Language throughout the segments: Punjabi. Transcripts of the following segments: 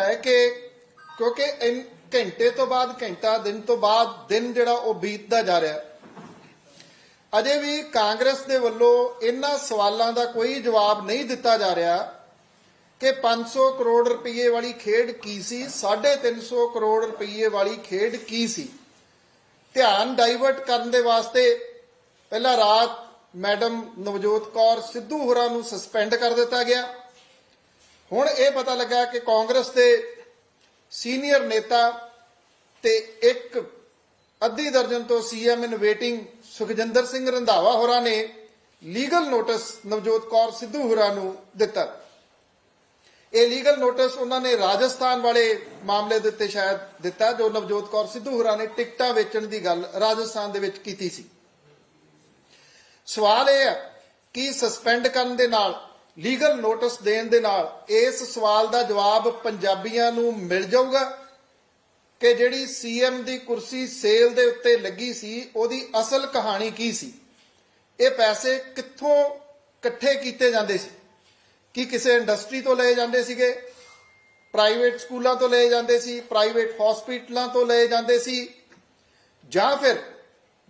ਹੈ ਕਿ ਕਿਉਂਕਿ ਇਨ- ਘੰਟੇ ਤੋਂ ਬਾਅਦ ਘੰਟਾ, ਦਿਨ ਤੋਂ ਬਾਅਦ ਦਿਨ ਜਿਹੜਾ ਉਹ ਬੀਤਦਾ ਜਾ ਰਿਹਾ ਅਜੇ ਵੀ ਕਾਂਗਰਸ ਦੇ ਵੱਲੋਂ ਇਹਨਾਂ ਸਵਾਲਾਂ ਦਾ ਕੋਈ ਜਵਾਬ ਨਹੀਂ ਦਿੱਤਾ ਜਾ ਰਿਹਾ ਕਿ 500 ਕਰੋੜ ਰੁਪਏ ਵਾਲੀ ਖੇਡ ਕੀ ਸੀ 350 ਕਰੋੜ ਰੁਪਏ ਵਾਲੀ ਖੇਡ ਕੀ ਸੀ? ਧਿਆਨ ਡਾਈਵਰਟ ਕਰਨ ਦੇ ਵਾਸਤੇ ਪਹਿਲਾਂ ਰਾਤ ਮੈਡਮ ਨਵਜੋਤ ਕੌਰ ਸਿੱਧੂ ਹੋਰਾਂ ਨੂੰ ਸਸਪੈਂਡ ਕਰ ਦਿੱਤਾ ਗਿਆ। ਹੁਣ ਇਹ ਪਤਾ ਲੱਗਾ ਕਿ ਕਾਂਗਰਸ ਦੇ ਸੀਨੀਅਰ ਨੇਤਾ ਤੇ ਇੱਕ ਅੱਧੀ ਦਰਜਨ ਤੋਂ CM in waiting Sukhjinder Singh Randhawa ਹੋਰਾਂ ਨੇ ਲੀਗਲ ਨੋਟਿਸ ਨਵਜੋਤ ਕੌਰ ਸਿੱਧੂ ਹੋਰਾਂ ਨੂੰ ਦਿੱਤਾ। ਇਹ ਲੀਗਲ ਨੋਟਿਸ ਉਹਨਾਂ ਨੇ ਰਾਜਸਥਾਨ ਵਾਲੇ ਮਾਮਲੇ ਦੇ ਉੱਤੇ ਸ਼ਾਇਦ ਦਿੱਤਾ, ਜੋ ਨਵਜੋਤ ਕੌਰ ਸਿੱਧੂ ਹੋਰਾਂ ਨੇ ਟਿਕਟਾਂ ਵੇਚਣ ਦੀ ਗੱਲ ਰਾਜਸਥਾਨ ਦੇ ਵਿੱਚ ਕੀਤੀ ਸੀ। ਸਵਾਲ ਇਹ ਹੈ ਕਿ ਸਸਪੈਂਡ ਕਰਨ ਦੇ ਨਾਲ ਲੀਗਲ ਨੋਟਿਸ ਦੇਣ ਦੇ ਨਾਲ ਇਸ ਸਵਾਲ ਦਾ ਜਵਾਬ ਪੰਜਾਬੀਆਂ ਨੂੰ ਮਿਲ ਜਾਊਗਾ ਕਿ ਜਿਹੜੀ ਸੀਐਮ ਦੀ ਕੁਰਸੀ ਸੇਲ ਦੇ ਉੱਤੇ ਲੱਗੀ ਸੀ, ਉਹਦੀ ਅਸਲ ਕਹਾਣੀ ਕੀ ਸੀ? ਇਹ ਪੈਸੇ ਕਿੱਥੋਂ ਇਕੱਠੇ ਕੀਤੇ ਜਾਂਦੇ ਸੀ? ਕੀ ਕਿਸੇ ਇੰਡਸਟਰੀ ਤੋਂ ਲਏ ਜਾਂਦੇ ਸੀਗੇ? ਪ੍ਰਾਈਵੇਟ ਸਕੂਲਾਂ ਤੋਂ ਲਏ ਜਾਂਦੇ ਸੀ? ਪ੍ਰਾਈਵੇਟ ਹਸਪੀਟਲਾਂ ਤੋਂ ਲਏ ਜਾਂਦੇ ਸੀ? ਜਾਂ ਫਿਰ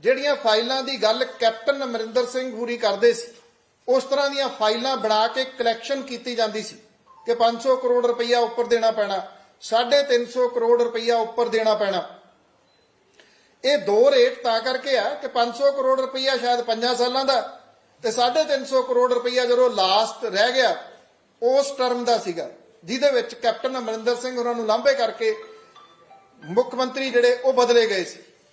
ਜਿਹੜੀਆਂ ਫਾਈਲਾਂ ਦੀ ਗੱਲ ਕੈਪਟਨ ਅਮਰਿੰਦਰ ਸਿੰਘ ਹੂਰੀ ਕਰਦੇ ਸੀ ਉਸ ਤਰ੍ਹਾਂ ਦੀਆਂ ਫਾਈਲਾਂ ਬਣਾ ਕੇ ਕਲੈਕਸ਼ਨ ਕੀਤੀ ਜਾਂਦੀ ਸੀ ਕਿ 500 ਕਰੋੜ ਰੁਪਈਆ ਉੱਪਰ ਦੇਣਾ ਪੈਣਾ 350 ਕਰੋੜ ਰੁਪਈਆ ਉੱਪਰ ਦੇਣਾ ਪੈਣਾ। ਇਹ ਦੋ ਰੇਟ ਤਾਂ ਕਰਕੇ ਆ ਕਿ 500 ਕਰੋੜ ਰੁਪਈਆ ਸ਼ਾਇਦ 5 ਸਾਲਾਂ ਦਾ ਤੇ 350 ਕਰੋੜ ਰੁਪਈਆ ਜਦੋਂ ਲਾਸਟ ਰਹਿ ਗਿਆ, ਉਸ ਟਰਮ ਦਾ ਸੀਗਾ, ਜਿਹਦੇ ਵਿੱਚ ਕੈਪਟਨ ਅਮਰਿੰਦਰ ਸਿੰਘ ਉਹਨਾਂ ਨੂੰ ਲਾਂਭੇ ਕਰਕੇ ਮੁੱਖ ਮੰਤਰੀ ਜਿਹੜੇ ਉਹ ਬਦਲੇ ਗਏ ਸੀ।